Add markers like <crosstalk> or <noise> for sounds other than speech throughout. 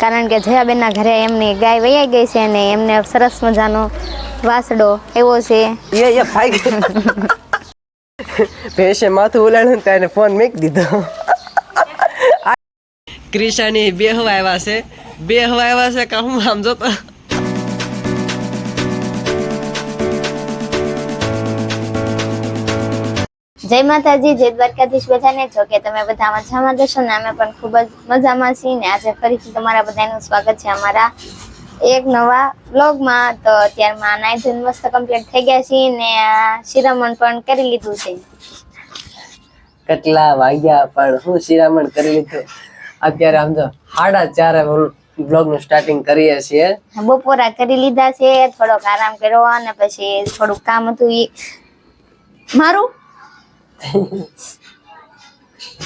કારણ કે જયાબેનના ઘરે એમની ગાય વૈયા ગઈ છે અને એમને સરસ મજાનો વાસડો એવો છે. એ એ ફાઈ ભેંસે માથું ઉલાડ્યું ને ફોન મેક દીધો. ક્રિશાની બે હવા આવ્યા છે. બે હવા આવ્યા છે કામ આમ જોતો? જય માતાજી જય દ્વારકાધીશ બધાને. જો કે તમે બધા મજામાં જશો ને અમે પણ ખૂબ જ મજામાં છીએ ને. આજે ફરીથી તમારા બધાનું સ્વાગત છે અમારા એક નવા બ્લોગમાં તો અત્યારમાં નાઈ ધોઈને મસ્ત કમ્પ્લીટ થઈ ગયા છીએ ને આ શિરામણ પણ કરી લીધું છે. કેટલા વાગ્યા પણ હું શિરામણ કરી લીધું. અત્યારે આમ જો સાડા ચારે બ્લોગનું સ્ટાર્ટિંગ કરીએ છીએ. બપોરા કરી લીધા છે થોડોક આરામ કર્યો અને પછી થોડુંક કામ હતું એ મારું?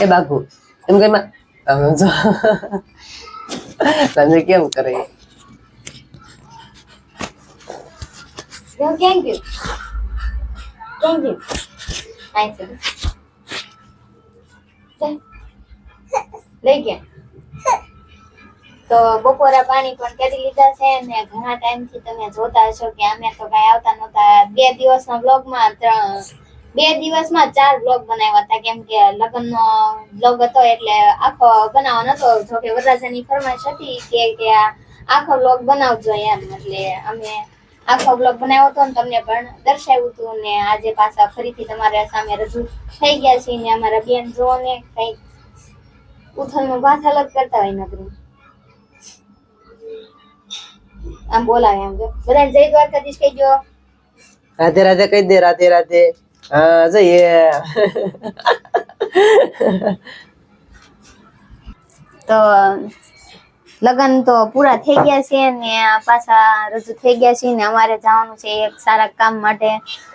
એ બાપુ, એમ કે તમે જો. તમે કેમ કરે? ગયું લઈ ગયા. તો બપોરા પાણી પણ કરી લીધા છે ને ઘણા ટાઈમથી તમે જોતા હશો કે અમે તો કઈ આવતા નહોતા. બે દિવસના બ્લોગમાં ત્રણ બે દિવસમાં ચાર બ્લોગ બનાવ્યા હતા. કેમ કે લગ્નનો બ્લોગ હતો એટલે આખો બનાવવાનો હતો જો કે વરરાજાની ફરમાઈશ હતી કે કે આખો બ્લોગ બનાવજો એમ. એટલે અમે આખો બ્લોગ બનાવ્યો હતો ને તમને પણ દર્શાવ્યું હતું. ને આજે પાછા ફરીથી તમારા સામે રજૂ થઈ ગયા છે ને અમારા બેન જો ને કંઈક ઉથલનું ભાત અલગ કરતા હોય નગરી. આમ બોલાવે આમ જો. બધાને જય દ્વારકાધીશ કહેજો. રાધે રાધે, કહી દે, રાધે રાધે. જઈએ. તો લગ્ન તો પૂરા થઈ ગયા છે ને પાછા રજૂ થઈ ગયા છે ને અમારે જવાનું છે એક સારા કામ માટે.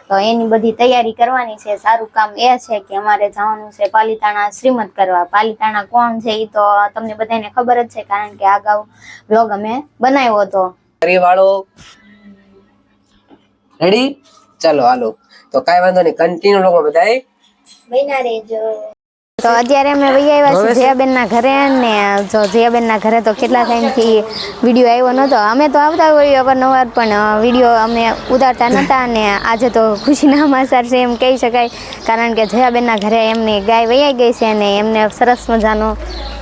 તો એની બધી તૈયારી કરવાની છે. સારું કામ એ છે કે અમારે જવાનું છે પાલિતાણા શ્રીમદ કરવા. પાલિતાણા કોણ છે એ તો તમને બધાને ખબર જ છે કારણ કે અગાઉ બ્લોગ અમે બનાવ્યો હતો. વાળો. રેડી ચાલો હાલો. તો કાંઈ વાંધો નહીં કન્ટિન્યુ લોકો બધા બન્યા રહેજો. તો અત્યારે અમે વહી આવ્યા છીએ જયાબેન ના ઘરે ને જો જયાબેન ના ઘરે તો કેટલા ટાઈમથી વીડિયો આવ્યો નતો અમે તો આવતા હોઈએ અવારનવાર પણ વીડિયો અમે ઉતારતા નતા અને આજે તો ખુશીના સમાચાર છે એમ કહી શકાય. કારણ કે જયાબેન ના ઘરે એમની ગાય વૈયાઈ ગઈ છે ને એમને સરસ મજાનો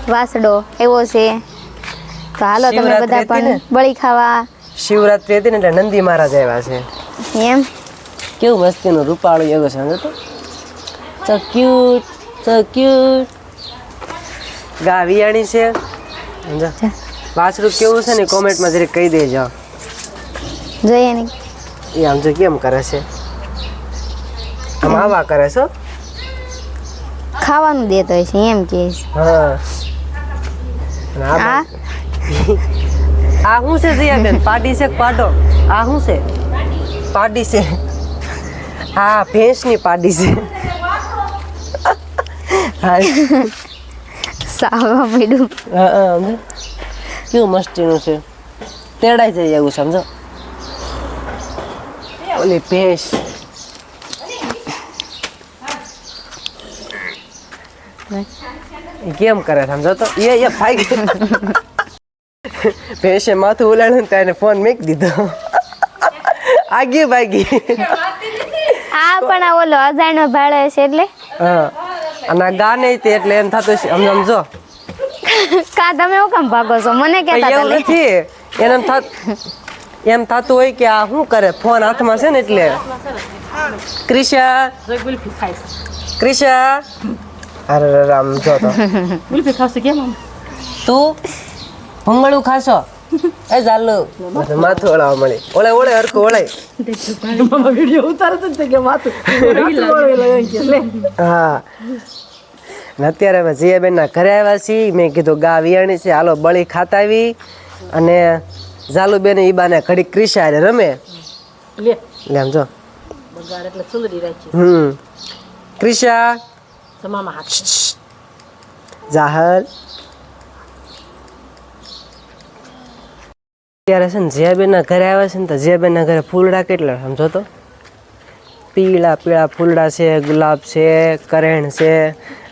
વાસડો એવો છે. તો હાલો તમે બધા પણ બળી ખાવા. શિવરાત્રી હતી ને એટલે નંદી મહારાજ આવ્યા છે. એમ? કેવું મસ્તીનું રૂપાળું એવું સમજો તો? સો ક્યુટ સો ક્યુટ ગા વિયાણી છે. વાસરું કેવું છે ને કોમેન્ટમાં જરીક કહી દેજો. જોઈએ ને. એ આમ જો કેમ કરે છે? આમ આવા કરે છો ખાવાનું દેતો હોય છે એમ કે છે. હા. <laughs> આ શું છે જીયાબેન? પાટી છે પાટો? પાડો આ શું છે? પાડી છે. હા ભેંસની પાડી છે. સાવા સમજો. કેવું મસ્તીનું છે. તેડાઈ જાય એવું સમજો. ઓલી ભેંસ. કેમ કરે સમજો તો? એ એ ફાઈ ભેંસે માથું ઉલાડ્યું ને તેને ફોન મેક દીધો. આગી ભાગી. આ પણ આ ઓલો અજાણ્યો ભાડે છે એટલે? હા અને આ ગા નહીં તે એટલે એમ થતું છે આમ આમ જો. કા તમે હું કેમ ભાગો છો? મને કેતા હતા એવું નથી. એને એમ થાત એમ થતું હોય કે આ શું કરે? ફોન હાથમાં છે ને એટલે. ક્રિશા. ક્રિશા. અરે રામ જો તો. <laughs> ગુલ્ફી ખાવશે કેમ તું? ભંગળું ખાશો? એ ચાલુ માથું ઓળાવા મળી ઓળે ઓળે હરખું ઓળે. મામા વીડિયો ઉતારે તો કે માથું. હા. ને અત્યારે અમે જીયાબેનના ઘરે આવ્યા છીએ. મેં કીધું ગા વિયાણી છે. હાલો બળી ખાતા આવી. અને ઝાલુબેન ઈ બાને ઘડી ક્રિશા રે રમે. લે. આમ જો. બગાડ એટલે સુંદરી રાખી. હમ. ક્રિશા. જાહર હાથ. જાહલ. અત્યારે છે ને જયાબેનના ઘરે આવે છે ને તો જયાબેનના ઘરે ફૂલડા કેટલા સમજો તો પીળા પીળા ફૂલડા છે ગુલાબ છે કરેણ છે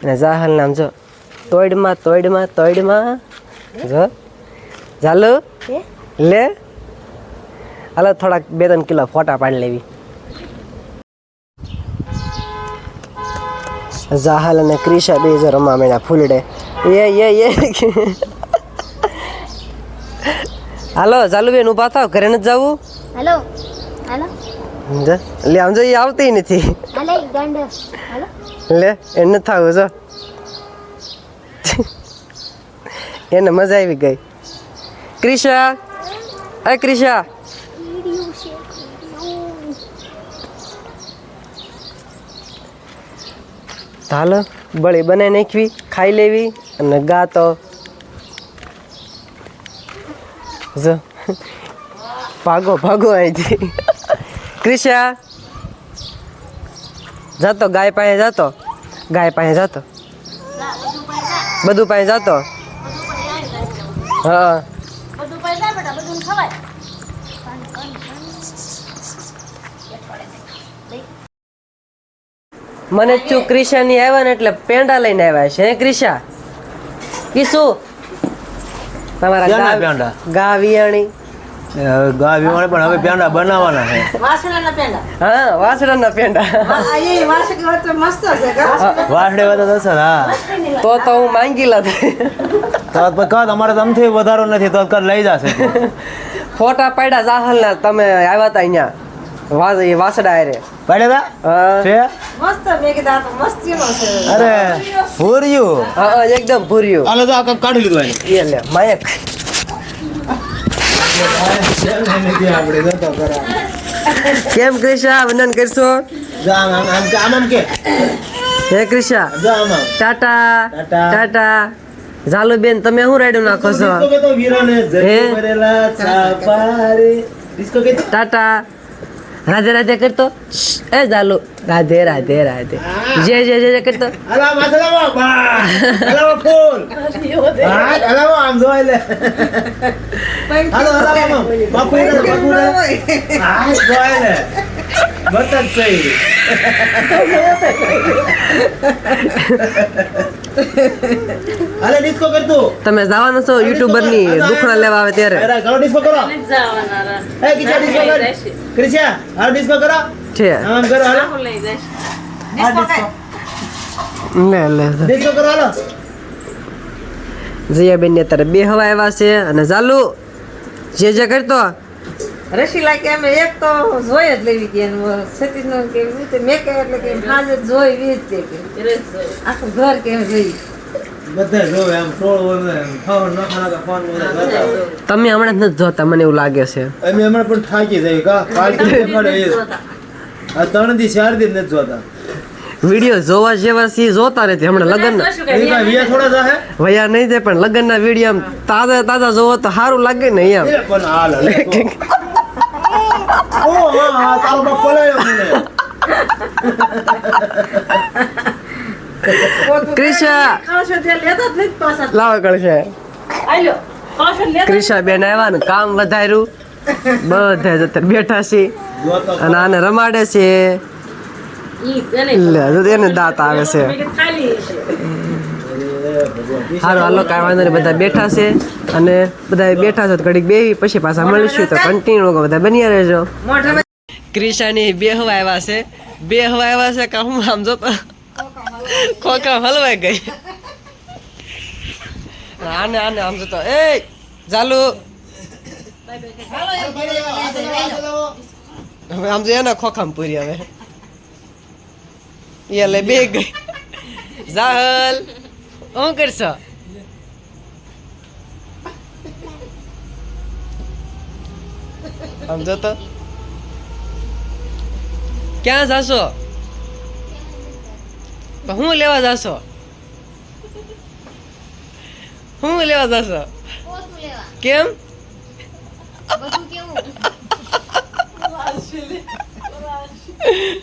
અને જાહલ નામ જો. તોડમાં તોડમાં તોડમાં જો. ચાલુ લે. હાલો થોડાક બે ત્રણ કિલો ફોટા પાડી લેવી. જાહલ અને ક્રિશા બે જો રમવા માંડ્યા ફૂલડે. એ એ એ. હાલો ચાલુ બેન ઊભા થાવ ઘરે નથી જવું? હાલો હાલો. લે આમ જો એ આવતી નથી. લે એને થાવ જો. એને મજા આવી ગઈ. ક્રિશા અ ક્રિશા? હાલો બળી બનાવી નાખવી ખાઈ લેવી અને ગાતો જો ભાગો ભાગો અહીંથી ક્રિશા જાતો ગાય પાસે જાતો ગાય પાસે જાતો બધું પાસે જાતો હા મને ચું ક્રિશાની આવ્યા ને એટલે પેંડા લઈને આવ્યા છે ક્રિશા? કીશું તમારા ગા- પેંડા? ગા વિયાણી ગા વિવાણે પણ હવે પેંડા બનાવવાના છે. વાસણાના પેંડા. હા વાસણાના પેંડા. આ એ મસ્ત છે વાતો ને હા. તો તો હું માંગી લાત તો તમારે તમથી વધારો નથી તો કદ લઈ જશે. ફોટા પાડ્યા જાહલના તમે આવ્યા હતા અહીંયા. વાસ એ વાસડા આરે પાડ્યા હતા મસ્ત મેં કીધું મસ્તીનો છે. અરે ભૂર્યું હા, એકદમ ભૂર્યું આલે તો આ કાઢી લીધું એ લે માયક. કેમ ક્રિશા વંદન કરશો? હે આમ ટાટા ટાટા. ઝાલુ ઝાલુબેન તમે શું રાડ્યું નાખો છો? ટાટા. રાધે રાધે કરતો. એ ઝાલુ. રાધે રાધે રાધે. જય જય જય જય કરતો. અલા હાલો ડિસ્કો કર તું. તમે જવાના છો યુટ્યુબરની દુખણા લેવા આવે ત્યારે. અરે કરો. ડિસ્કો કરો એ કિચા ડિસ્કો કર. ક્રિશા હાલ ડિસ્કો કરો. છે. આમ કરો હાલો. લે લે ડિસ્કો કરો હાલો. જયાબેન ને અત્યારે બે હવા આવ્યા છે અને ચાલુ જે જે કરતો. રસીલા કે અમે એક તો જોઈ જ લેવી કે એનું સતીશનો કે એવી રીતે મેં કે એટલે કે હાજર જોઈ વી જ છે કે. આખું ઘર કે જોઈ. બધા જોવે આમ ટોળ હોય એમ. ફોન ન ખાના ફોન બધા કરતા હોય. તમે હમણાં જ નથી જોતા મને એવું લાગે છે. અમે હમણાં પણ થાકી જાય કા પાલકી દેખાડે એ આ ત્રણથી ચાર દિન નથી જોતા. વીડિયો જોવા જેવા સી જોતા નથી. હમણાં લગ્ન એ કાંઈ વિયા થોડા જાહે? વયા નહીં જાય પણ લગ્નના વીડિયો આમ તાજા તાજા જોવો તો સારું લાગે ને એમ. <laughs> ઓ હા હા તારો બાપ પલાયો ક્રિશા લાવ કળશે. ક્રિશા બેન આવ્યા ને કામ વધાર્યું. બધા જ અત્યારે બેઠા છે. અને આને રમાડે છે. એને દાંત આવે છે. હાલો હાલો, કાંઈ વાંધો નહીં, બધા બેઠા છે અને બધા બેઠા છો ઘડીક બેહી, પછી પાછા મળીશું, તો કન્ટિન્યુ બધા બન્યા રહેજો. ક્રિશાની બે હવા આવ્યા છે બે હવા આવ્યા છે કે હું આમ જોતો? ખોખા હલવાઈ ગઈ. આને આને આમ જોતો. એ ચાલુ હવે આમ જો એના ખોખામાં પૂરી હવે. એ લે બે ગઈ. જાહલ શું કરશો? સમજો તો? ક્યાં જાશો? તો હું લેવા જાશો? હું લેવા જાશો? કેમ? બધું કેવું? <laughs> <laughs>